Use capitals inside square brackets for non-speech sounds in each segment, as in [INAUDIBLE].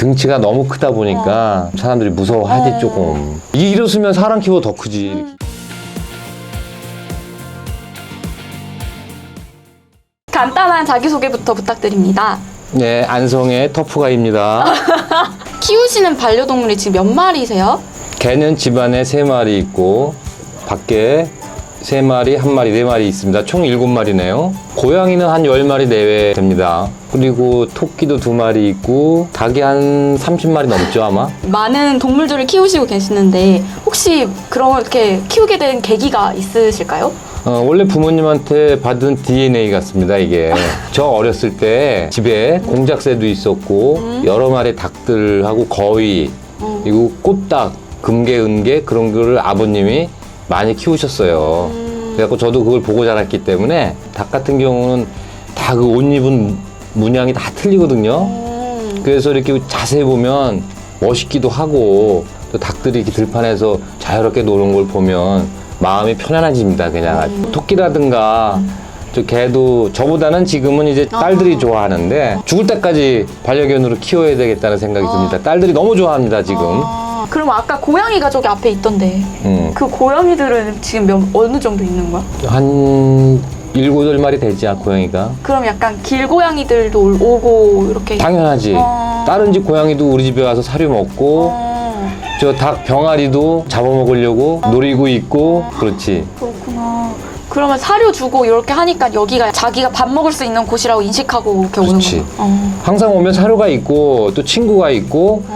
등치가 너무 크다 보니까 사람들이 무서워하지 어. 조금. 이 이랬으면 사람 키보 더 크지. 음. 간단한 자기소개부터 부탁드립니다. 네, 안성의 터프가입니다. [LAUGHS] 키우시는 반려동물이 지금 몇 마리세요? 개는 집안에 세 마리 있고 밖에 세 마리, 한 마리, 네 마리 있습니다. 총 일곱 마리네요. 고양이는 한열 마리 내외 됩니다. 그리고 토끼도 두 마리 있고 닭이 한 30마리 넘죠 아마. 많은 동물들을 키우시고 계시는데 혹시 그렇게 키우게 된 계기가 있으실까요? 어, 원래 부모님한테 받은 DNA 같습니다, 이게. [LAUGHS] 저 어렸을 때 집에 공작새도 있었고, 여러 마리 닭들하고 거위, 음. 그리고 꽃닭, 금개, 은개, 그런 거를 아버님이 많이 키우셨어요. 그래갖고 저도 그걸 보고 자랐기 때문에 닭 같은 경우는 다 그 옷 입은 문양이 다 틀리거든요. 음, 그래서 이렇게 자세히 보면 멋있기도 하고 또 닭들이 이렇게 들판에서 자유롭게 노는 걸 보면 마음이 편안해집니다. 그냥 음. 토끼라든가 저 개도 저보다는 지금은 이제 딸들이 아. 좋아하는데 죽을 때까지 반려견으로 키워야 되겠다는 생각이 듭니다. 딸들이 너무 좋아합니다. 지금. 아, 그럼 아까 고양이가 저기 앞에 있던데 음. 그 고양이들은 지금 몇, 어느 정도 있는 거야? 한 일곱 여 마리 되지 고양이가. 그럼 약간 길고양이들도 올- 오고 이렇게 당연하지. 어. 다른 집 고양이도 우리 집에 와서 사료 먹고 어, 저 닭 병아리도 잡아먹으려고 노리고 있고 그렇지. 그렇구나. 그러면 사료 주고 이렇게 하니까 여기가 자기가 밥 먹을 수 있는 곳이라고 인식하고 이렇게 오는 그렇지. 거야. 어. 항상 오면 사료가 있고 또 친구가 있고 어.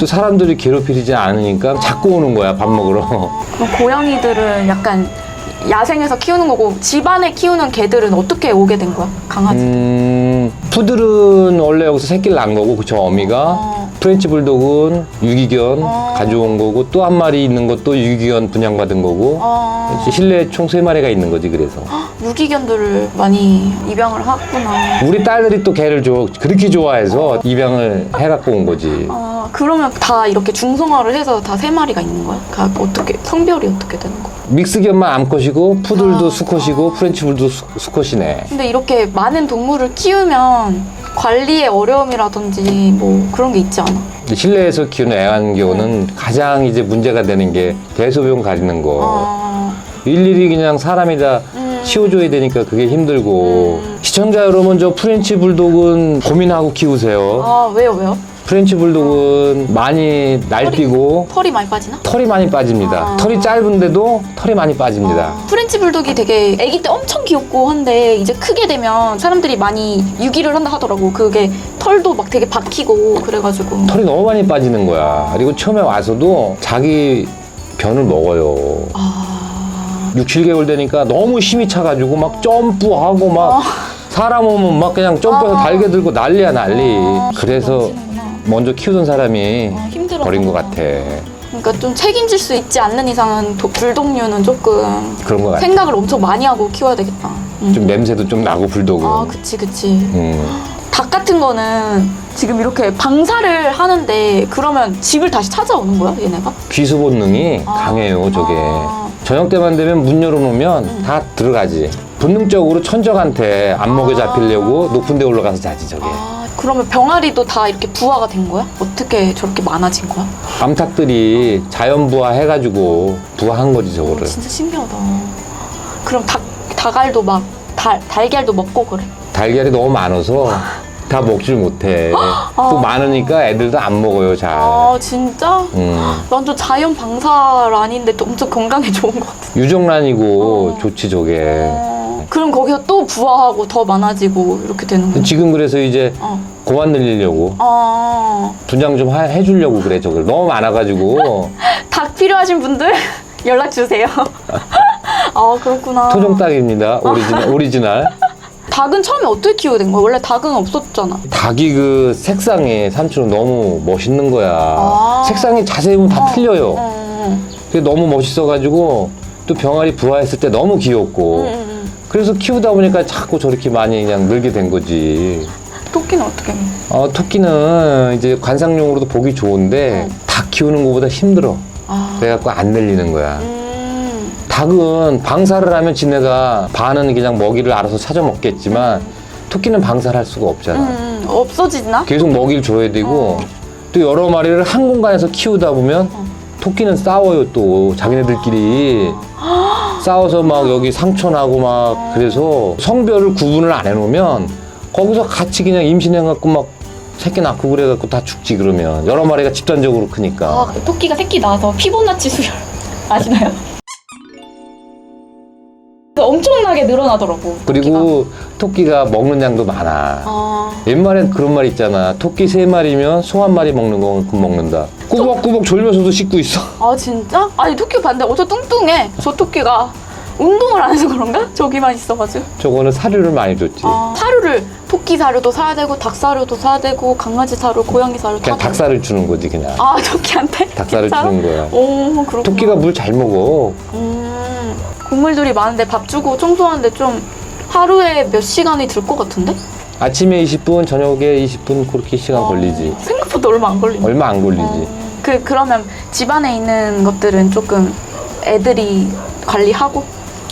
또 사람들이 괴롭히지 않으니까 자꾸 오는 거야 밥 먹으러. 그럼 고양이들은 약간 야생에서 키우는 거고 집안에 키우는 개들은 어떻게 오게 된 거야? 강아지. 음, 푸들은 원래 여기서 새끼를 낳은 거고 그저 어미가 어. 프렌치 불독은 유기견 어. 가져온 거고 또 한 마리 있는 것도 유기견 분양받은 거고 어. 실내에 총세 마리가 있는 거지 그래서 유기견들을 많이 입양을 하구나. 우리 딸들이 또 개를 좋아 그렇게 좋아해서 입양을 해갖고 온 거지. 아, 그러면 다 이렇게 중성화를 해서 다 세 마리가 있는 거야? 가 어떻게 성별이 어떻게 되는 거야? 믹스견만 암컷이고 푸들도 아. 수컷이고 프렌치 불도 수, 수컷이네. 근데 이렇게 많은 동물을 키우면 관리의 어려움이라든지 뭐 그런 게 있지 않아? 근데 실내에서 키우는 애완견은 가장 이제 문제가 되는 게 대소변 가리는 거. 아, 일일이 그냥 사람이 다 음. 치워줘야 되니까 그게 힘들고. 시청자 여러분 저 프렌치 불독은 고민하고 키우세요. 아 왜요 왜요? 프렌치 불독은 많이 날뛰고 털이 많이 빠지나? 털이 많이 빠집니다. 아. 털이 짧은데도 털이 많이 빠집니다. 프렌치 불독이 되게 아기 때 엄청 귀엽고 한데 이제 크게 되면 사람들이 많이 유기를 한다 하더라고. 그게 털도 막 되게 박히고 그래가지고. 털이 너무 많이 빠지는 거야. 그리고 처음에 와서도 자기 변을 먹어요. 아, 6, 7개월 되니까 너무 힘이 차가지고 막 점프하고 막 사람 오면 막 그냥 점프해서 아. 달게 들고 난리야 난리. 아, 그래서. 먼저 키우던 사람이 아, 힘들어. 버린 것 같아. 그러니까 좀 책임질 수 있지 않는 이상은 도- 불독류는 조금 그런 것 같아. 생각을 엄청 많이 하고 키워야 되겠다. 음. 좀 냄새도 좀 나고 불독은. 아, 그치, 그치. 음. 닭 같은 거는 지금 이렇게 방사를 하는데 그러면 집을 다시 찾아오는 거야, 얘네가? 귀수 본능이 아. 강해요, 저게. 아. 저녁 때만 되면 문 열어놓으면 다 들어가지. 본능적으로 천적한테 안목에 잡히려고 높은 데 올라가서 자지, 저게. 아, 그러면 병아리도 다 이렇게 부화가 된 거야? 어떻게 저렇게 많아진 거야? 암탉들이 자연 부화 해가지고 부화한 거지, 저거를. 진짜 신기하다. 그럼 닭, 닭알도 막, 달, 달걀도 먹고 그래? 달걀이 너무 많아서 다 [LAUGHS] 먹질 못해. 또 많으니까 애들도 안 먹어요, 잘. 아, 진짜? 음. 완전 자연 방사를 아닌데 또 엄청 건강에 좋은 것 같아. 유정란이고 어. 좋지, 저게. 어, 그럼 거기서 또 부화하고 더 많아지고 이렇게 되는 거야? 지금 그래서 이제 어. 고만 늘리려고 아, 분양 좀 하- 해주려고 그래, 저걸. 너무 많아가지고. [LAUGHS] 닭 필요하신 분들 [LAUGHS] 연락 주세요. [LAUGHS] 아, 그렇구나. 토종 닭입니다. 오리지널. 오리지널. 닭은 처음에 어떻게 키우게 된 거야? 원래 닭은 없었잖아. 닭이 그 색상이 삼촌은 너무 멋있는 거야. 아. 색상이 자세히 보면 다 어. 틀려요. 어, 그게 너무 멋있어가지고 또 병아리 부화했을 때 너무 귀엽고. 응, 응, 응. 그래서 키우다 보니까 자꾸 저렇게 많이 그냥 늘게 된 거지. 토끼는 어떻게 해? 어, 토끼는 이제 관상용으로도 보기 좋은데 닭 키우는 것보다 힘들어. 아, 그래갖고 안 늘리는 거야. 음, 닭은 방사를 하면 지네가 반은 그냥 먹이를 알아서 찾아 먹겠지만 토끼는 방사를 할 수가 없잖아. 음, 없어지나? 계속 먹이를 줘야 되고 또 여러 마리를 한 공간에서 키우다 보면 어. 토끼는 싸워요 또 자기네들끼리 싸워서 막 여기 상처 나고 막 그래서 성별을 구분을 안 해놓으면 거기서 같이 그냥 임신해갖고 막 새끼 낳고 그래갖고 다 죽지 그러면 여러 마리가 집단적으로 크니까 아, 토끼가 새끼 낳아서 피보나치 수혈 [LAUGHS] 아시나요? 엄청나게 늘어나더라고. 그리고 토끼가 먹는 양도 많아 아, 옛말엔 그런 말 있잖아 토끼 세 마리면 소 한 마리 먹는 거만큼 먹는다 꾸벅꾸벅 졸면서도 씻고 있어 아 진짜? 아니 토끼 봤는데 어저 뚱뚱해. 저 토끼가 운동을 안 해서 그런가? 저기만 있어가지고. 저거는 사료를 많이 줬지 아, 사료를 토끼 사료도 사야 되고 닭 사료도 사야 되고 강아지 사료, 고양이 사료 다. 그냥 줘요. 닭살을 주는 거지 그냥 아 [LAUGHS] 토끼한테? 닭살을 진짜로? 주는 거야 오 그렇구나. 토끼가 물 잘 먹어 음, 곡물들이 많은데 밥 주고 청소하는데 좀 하루에 몇 시간이 들 것 같은데? 아침에 20분 저녁에 20분 그렇게 시간 걸리지. 생각보다 얼마 안 걸리네. 얼마 안 걸리지. 그 그러면 집안에 있는 것들은 조금 애들이 관리하고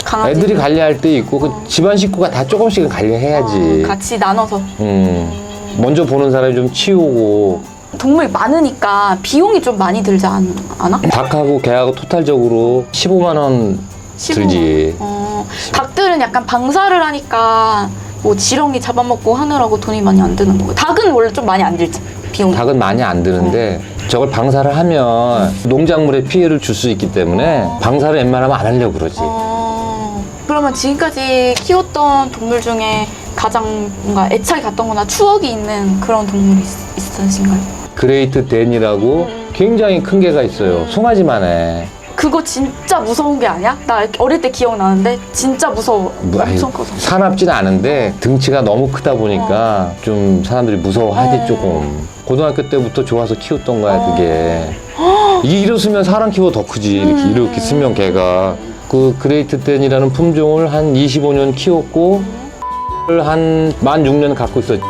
강아지 애들이 관리할 때 있고 그 집안 식구가 다 조금씩은 관리해야지. 같이 나눠서. 음. 먼저 보는 사람이 좀 치우고. 동물이 많으니까 비용이 좀 많이 들지 않, 않아? 닭하고 개하고 토탈적으로 15만 원 15만 들지. 어, 닭들은 약간 방사를 하니까 뭐 지렁이 잡아먹고 하느라고 돈이 많이 안 드는 거고. 닭은 원래 좀 많이 안 들지 비용이. 닭은 많이 안 드는데 저걸 방사를 하면 농작물에 피해를 줄 수 있기 때문에 방사를 웬만하면 안 하려고 그러지. 어, 그러면 지금까지 키웠던 동물 중에 가장 뭔가 애착이 갔던 거나 추억이 있는 그런 동물이 있, 있으신가요? 그레이트 댄이라고 음. 굉장히 큰 개가 있어요. 송아지만 해 그거 진짜 무서운 게 아니야? 나 어릴 때 기억나는데 진짜 무서워 뭐, 아유, 엄청 커서 사납진 않은데 등치가 너무 크다 보니까 좀 사람들이 무서워하지 어. 조금 고등학교 때부터 좋아서 키웠던 거야 어. 그게 [GASPS] 이게 이렇으면 사람 키보다 더 크지 이렇게, 음. 이렇게 쓰면 개가 그 그레이트 댄이라는 품종을 한 25년 키웠고 한 만 6년 갖고 있었지